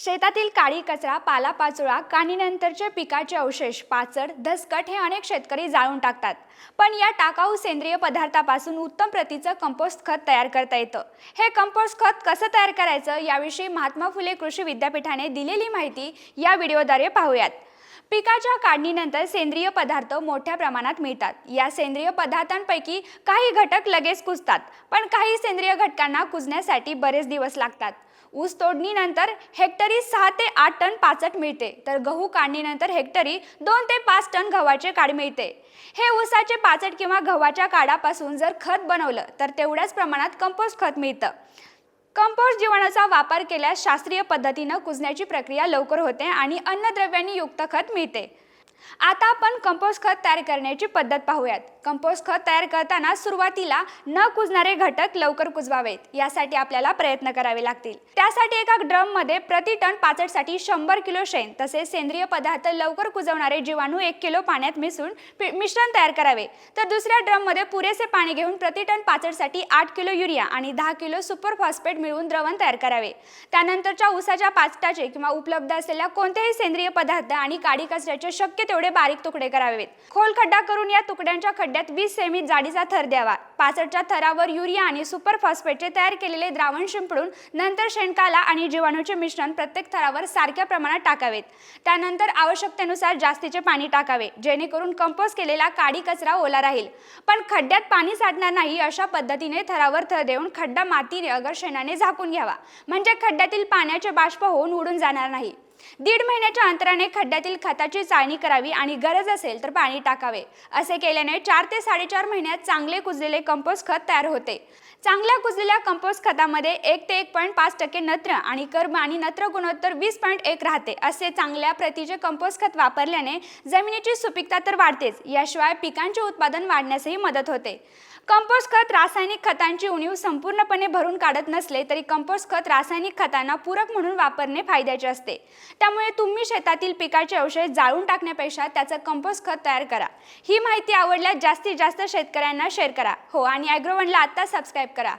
शेतातील काळी कचरा पालापाचोळा काढणीनंतरचे पिकाचे अवशेष पाचड धसकट हे अनेक शेतकरी जाळून टाकतात. पण या टाकाऊ सेंद्रिय पदार्थापासून उत्तम प्रतीचं कंपोस्ट खत तयार करता येतं. हे कंपोस्ट खत कसं तयार करायचं याविषयी महात्मा फुले कृषी विद्यापीठाने दिलेली माहिती या व्हिडिओद्वारे पाहूयात. पिकाच्या काढणीनंतर सेंद्रिय पदार्थ मोठ्या प्रमाणात मिळतात. या सेंद्रिय पदार्थांपैकी काही घटक लगेच कुजतात पण काही सेंद्रिय घटकांना कुजण्यासाठी बरेच दिवस लागतात. ऊस तोडणीनंतर हेक्टरी सहा ते आठ टन पाचट मिळते तर गहू काढणीनंतर हेक्टरी दोन ते पाच टन गव्हाचे काढ मिळते. हे ऊसाचे पाचट किंवा गव्हाच्या काढापासून जर खत बनवलं तर तेवढ्याच प्रमाणात कंपोस्ट खत मिळतं. कंपोस्ट जीवनाचा वापर केल्यास शास्त्रीय पद्धतीनं कुजण्याची प्रक्रिया लवकर होते आणि अन्नद्रव्यांनी युक्त खत मिळते. आता आपण कंपोस्ट खत तयार करण्याची पद्धत पाहूयात. कंपोस्ट खत तयार करताना सुरुवातीला न कुजणारे घटक लवकर कुजवावेत यासाठी आपल्याला प्रयत्न करावे लागतील. त्यासाठी एका ड्रममध्ये प्रति टन पाचटसाठी शंभर किलो शेण तसेच सेंद्रिय पदार्थ लवकर कुजवणारे जीवाणू एक किलो पाण्यात मिसळून मिश्रण तयार करावे. तर दुसऱ्या ड्रममध्ये पुरेसे पाणी घेऊन प्रति टन पाचटसाठी आठ किलो युरिया आणि दहा किलो सुपर फॉस्फेट मिळवून द्रवण तयार करावे. त्यानंतरच्या उसाच्या पाचटाचे किंवा उपलब्ध असलेल्या कोणत्याही सेंद्रिय पदार्थ आणि काडी कचऱ्याचे शक्य तेवढे बारीक तुकडे करावेत. खोल खड्डा करून या तुकड्यांच्या खड्ड्यात वीस सेमी जाडीचा थर द्यावा. पाचटच्या थरावर युरिया आणि सुपर फॉस्फेटचे तयार केलेले द्रावण शिंपडून नंतर शेणकाला आणि जीवाणूचे मिश्रण प्रत्येक थरावर सारख्या प्रमाणात टाकावेत. त्यानंतर आवश्यकतेनुसार जास्तीचे पाणी टाकावे जेणेकरून कंपोस्ट केलेला काडी कचरा ओला राहील. पण खड्ड्यात पाणी साठणार नाही अशा पद्धतीने थरावर थर देऊन खड्डा मातीने अगर शेणाने झाकून घ्यावा. म्हणजे खड्ड्यातील पाण्याचे बाष्प होऊन उडून जाणार नाही. दीड महिन्याच्या अंतराने खड्ड्यातील खताची चाळणी करावी आणि गरज असेल तर पाणी टाकावे. असे केल्याने चार ते साडेचार महिन्यात चांगले कुजलेले कंपोस्ट खत तयार होते. चांगल्या कुजलेल्या कंपोस्ट खतामध्ये एक ते एक पॉईंट पाच टक्के नत्र आणि कर्ब आणि नत्र गुणोत्तर वीस पॉईंट एक राहते. असे चांगल्या प्रतीचे कंपोस्ट खत वापरल्याने जमिनीची सुपीकता तर वाढतेच. याशिवाय पिकांचे उत्पादन वाढण्यासही मदत होते. कंपोस्ट खत रासायनिक खतांची उणीव संपूर्णपणे भरून काढत नसले तरी कंपोस्ट खत रासायनिक खतांना पूरक म्हणून वापरणे फायद्याचे असते. त्यामुळे तुम्ही शेतातील पिकाचे अवशेष जाळून टाकण्यापेक्षा त्याचं कंपोस्ट खत तयार करा. ही माहिती आवडल्यास जास्तीत जास्त शेतकऱ्यांना शेअर करा. हो आणि ॲग्रोवनला आत्ता सबस्क्राईब करा.